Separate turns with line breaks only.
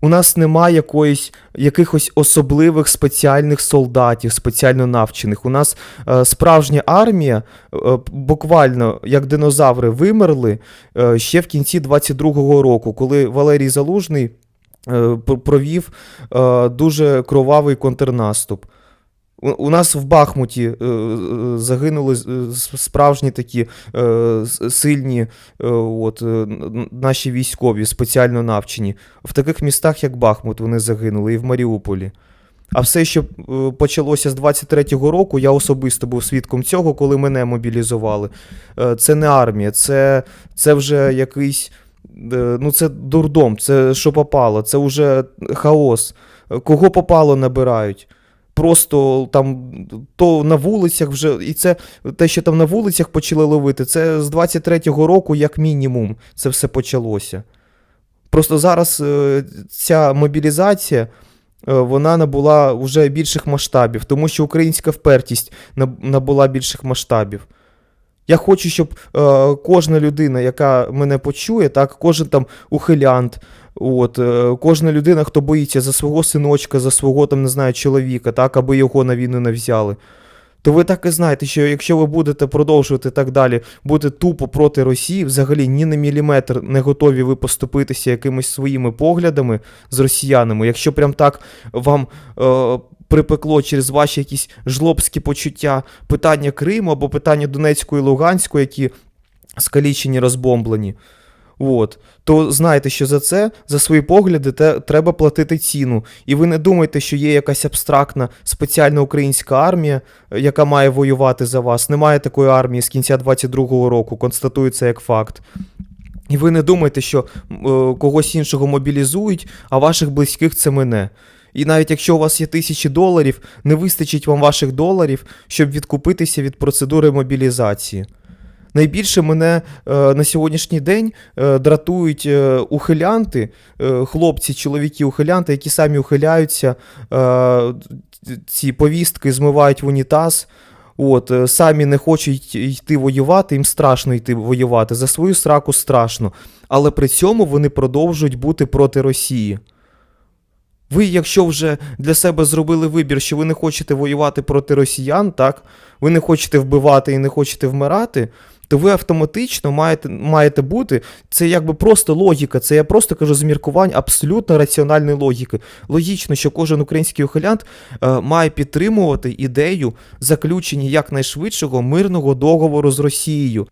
У нас немає якоїсь якихось особливих спеціальних солдатів, спеціально навчених. У нас е, справжня армія, е, буквально як динозаври вимерли е, ще в кінці 22-го року, коли Валерій Залужний е, провів е, дуже кровавий контрнаступ. У, у нас в Бахмуті е, е, загинули е, справжні такі е, сильні е, от, е, наші військові, спеціально навчені. В таких містах, як Бахмут, вони загинули, і в Маріуполі. А все, що е, почалося з 23-го року, я особисто був свідком цього, коли мене мобілізували. Це не армія, це, це вже якийсь. Ну, це дурдом, це що попало, це вже хаос. Кого попало, набирають. Просто там то на вулицях вже, і це те, що там на вулицях почали ловити, це з 23-го року, як мінімум, це все почалося. Просто зараз е, ця мобілізація е, вона набула вже більших масштабів, тому що українська впертість набула більших масштабів. Я хочу, щоб е, кожна людина, яка мене почує, так, кожен там ухилянт, от, е, кожна людина, хто боїться за свого синочка, за свого там, не знаю, чоловіка, так, аби його на війну не взяли. То ви так і знаєте, що якщо ви будете продовжувати так далі, бути тупо проти Росії, взагалі ні на міліметр не готові ви поступитися якимись своїми поглядами з росіянами, якщо прям так вам е, припекло через ваші якісь жлобські почуття питання Криму або питання Донецької і Луганської, які скалічені, розбомблені. От, то знайте, що за це, за свої погляди, те, треба платити ціну. І ви не думайте, що є якась абстрактна спеціальна українська армія, е, яка має воювати за вас. Немає такої армії з кінця 22-го року, констатується як факт. І ви не думайте, що е, когось іншого мобілізують, а ваших близьких це мене. І навіть якщо у вас є тисячі доларів, не вистачить вам ваших доларів, щоб відкупитися від процедури мобілізації. Найбільше мене е, на сьогоднішній день е, дратують е, ухилянти, хлопці, чоловіки ухилянти, які самі ухиляються, ці повістки змивають в унітаз. От, самі не хочуть йти воювати, їм страшно йти воювати. За свою сраку страшно. Але при цьому вони продовжують бути проти Росії. Ви, якщо вже для себе зробили вибір, що ви не хочете воювати проти росіян, так? Ви не хочете вбивати і не хочете вмирати, то ви автоматично маєте, маєте бути. Це якби просто логіка. Це я просто кажу з міркувань абсолютно раціональної логіки. Логічно, що кожен український ухилянт е, має підтримувати ідею заключення якнайшвидшого мирного договору з Росією.